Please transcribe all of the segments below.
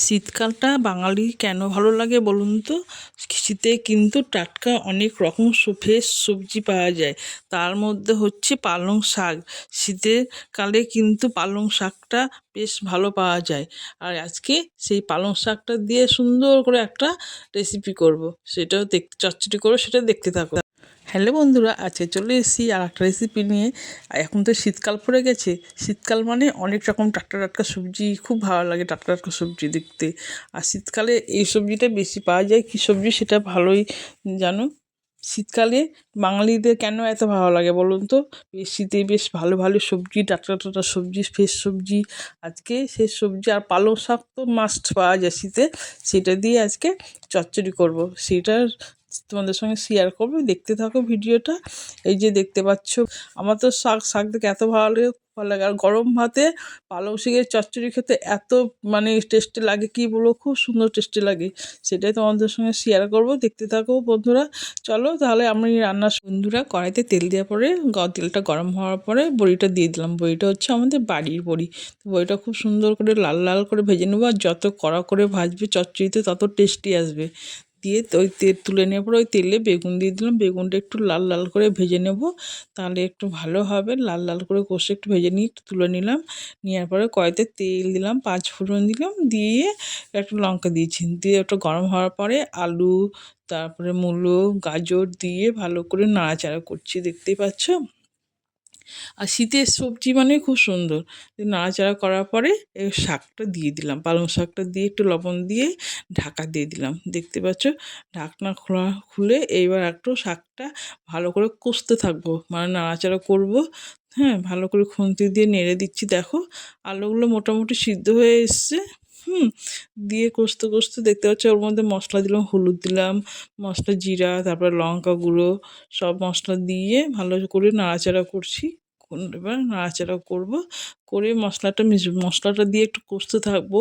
শীতকালটা বাঙালি কেন ভালো লাগে বলুন তো? শীতে কিন্তু টাটকা অনেক রকম ফ্রেশ সবজি পাওয়া যায়। তার মধ্যে হচ্ছে পালং শাক। শীতের কালে কিন্তু পালং শাকটা বেশ ভালো পাওয়া যায়। আর আজকে সেই পালং শাকটা দিয়ে সুন্দর করে একটা রেসিপি করব। সেটাও দেখ, চচ্চড়ি করে সেটা দেখতে থাকো। হ্যালো বন্ধুরা, আজকে চলে এসেছি আর একটা রেসিপি নিয়ে এখন তো শীতকাল পড়ে গেছে। শীতকাল মানে অনেক রকম টাটকা টাটকা সবজি, খুব ভালো লাগে টাটকা টাটকা সবজি দেখতে। আর শীতকালে এই সবজিটা বেশি পাওয়া যায়। কী সবজি সেটা ভালোই জানো? শীতকালে বাঙালিদের কেন এত ভালো লাগে বলুন তো? শীতে বেশ ভালো ভালো সবজি, টাটকা টাটকা সবজি ফ্রেশ সবজি। আজকে সেই সবজি আর পালং শাক তো মাস্ট পাওয়া যায় শীতে। সেটা দিয়ে আজকে চচ্চড়ি করব। সেটার তোমাদের সঙ্গে শেয়ার করব। দেখতে থাকো ভিডিওটা। এই যে দেখতে পাচ্ছ, আমার তো শাক শাক দেখে এত ভালো লাগে ভালো লাগে। আর গরম ভাতে পালং শাকের চচ্চড়ি খেতে এত মানে টেস্টি লাগে, কি বলব? খুব সুন্দর টেস্টি লাগে। সেটাই তোমাদের সঙ্গে শেয়ার করব। দেখতে থাকো বন্ধুরা। চলো তাহলে আমি রান্না বন্ধুরা, কড়াইতে তেল দেওয়ার পরে তেলটা গরম হওয়ার পরে বড়িটা দিয়ে দিলাম। বড়িটা হচ্ছে আমাদের বাড়ির বড়ি। তো বড়িটা খুব সুন্দর করে লাল লাল করে ভেজে নেব। আর যত কড়া করে ভাজবে চচ্চড়িতে, তত টেস্টি আসবে। দিয়ে ওই তেল তুলে নেওয়ার পর ওই তেলে বেগুন দিয়ে দিলাম। বেগুনটা একটু লাল লাল করে ভেজে নেব। তাহলে একটু ভালো হবে। লাল লাল করে কষে একটু ভেজে নিয়ে একটু তুলে নিলাম। নেওয়ার পরে কড়াইতে তেল দিলাম, পাঁচ ফোড়ন দিলাম, দিয়ে একটু লঙ্কা দিয়েছি। দিয়ে একটু গরম হওয়ার পরে আলু, তারপরে মূলো, গাজর দিয়ে ভালো করে নাড়াচাড়া করছি। দেখতেই পাচ্ছ? আর শীতের সবজি মানে খুব সুন্দর। নাড়াচাড়া করার পরে শাকটা দিয়ে দিলাম। পালং শাকটা দিয়ে একটু লবণ দিয়ে ঢাকা দিয়ে দিলাম। দেখতে পাচ্ছ? ঢাকনা খোলা খুলে এইবার একটু শাকটা ভালো করে কষতে থাকব। মানে নাড়াচাড়া করব। হ্যাঁ ভালো করে খুন্তি দিয়ে নেড়ে দিচ্ছি। দেখো, আলুগুলো মোটামুটি সিদ্ধ হয়ে এসছে। হুম, দিয়ে কষতে কষতে দেখতে পাচ্ছ ওর মধ্যে মশলা দিলাম, হলুদ দিলাম, মশলা জিরা, তারপরে লঙ্কা গুঁড়ো, সব মশলা দিয়ে ভালো করে নাড়াচাড়া করছি। এবার নাড়াচাড়া করব। করে মশলাটা মিশ, মশলাটা দিয়ে একটু কষতে থাকব।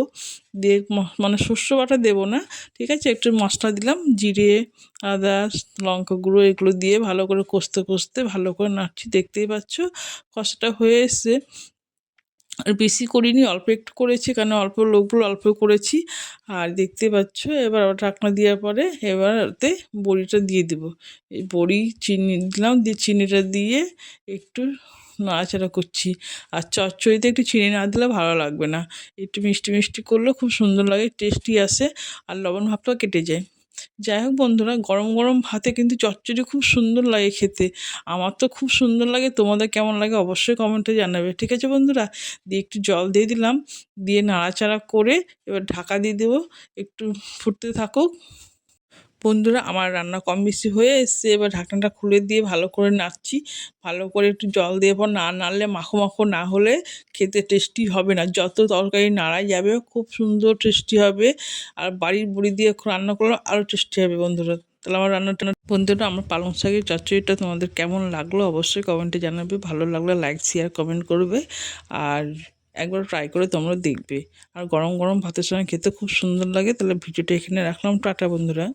দিয়ে মানে শস্য বাটা দেবো না, ঠিক আছে? একটু মশলা দিলাম, জিরে, আদা, লঙ্কা গুঁড়ো এগুলো দিয়ে ভালো করে কষতে কষতে ভালো করে নাড়ছি, দেখতেই পাচ্ছ? কষাটা হয়ে এসছে। আর বেশি করিনি, অল্প একটু করেছি, কারণ অল্প লোকগুলো অল্প করেছি। আর দেখতে পাচ্ছ? এবার ঢাকনা দেওয়ার পরে এবার ওতে বড়িটা দিয়ে দেবো। এই বড়ি চিনি দিলাম, দিয়ে চিনিটা দিয়ে একটু নাড়াচাড়া করছি। আর চচ্চড়িতে একটু চিনি না দিলে ভালো লাগবে না। একটু মিষ্টি মিষ্টি করলে খুব সুন্দর লাগে টেস্টি আসে আর লবণ ভাবটাও কেটে যায়। যাই হোক বন্ধুরা, গরম গরম ভাতে কিন্তু চচ্চড়ি খুব সুন্দর লাগে খেতে। আমার তো খুব সুন্দর লাগে, তোমাদের কেমন লাগে অবশ্যই কমেন্টে জানাবে। ঠিক আছে বন্ধুরা, দিয়ে একটু জল দিয়ে দিলাম, দিয়ে নাড়াচাড়া করে এবার ঢাকা দিয়ে দেবো। একটু ফুটতে থাকুক। বন্ধুরা, আমার রান্না কম বেশি হয়ে এসছে। এবার ঢাকনাটা খুলে দিয়ে ভালো করে নাড়ছি। ভালো করে একটু জল দিয়ে পর না নাড়লে মাখো মাখো না হলে খেতে টেস্টি হবে না। যত তরকারি নাড়াই যাবে, খুব সুন্দর টেস্টি হবে। আর বাড়ির বুড়ি দিয়ে রান্না করলে আরও টেস্টি হবে বন্ধুরা। তাহলে আমার রান্নাটা বন্ধুরা, আমার পালং শাকের চচ্চড়িটা তোমাদের কেমন লাগল অবশ্যই কমেন্টে জানাবে। ভালো লাগলে লাইক শেয়ার কমেন্ট করবে। আর একবার ট্রাই করে তোমরা দেখবে। আর গরম গরম ভাতের সঙ্গে খেতে খুব সুন্দর লাগে। তাহলে ভিডিওটা এখানে রাখলাম। টাটা বন্ধুরা।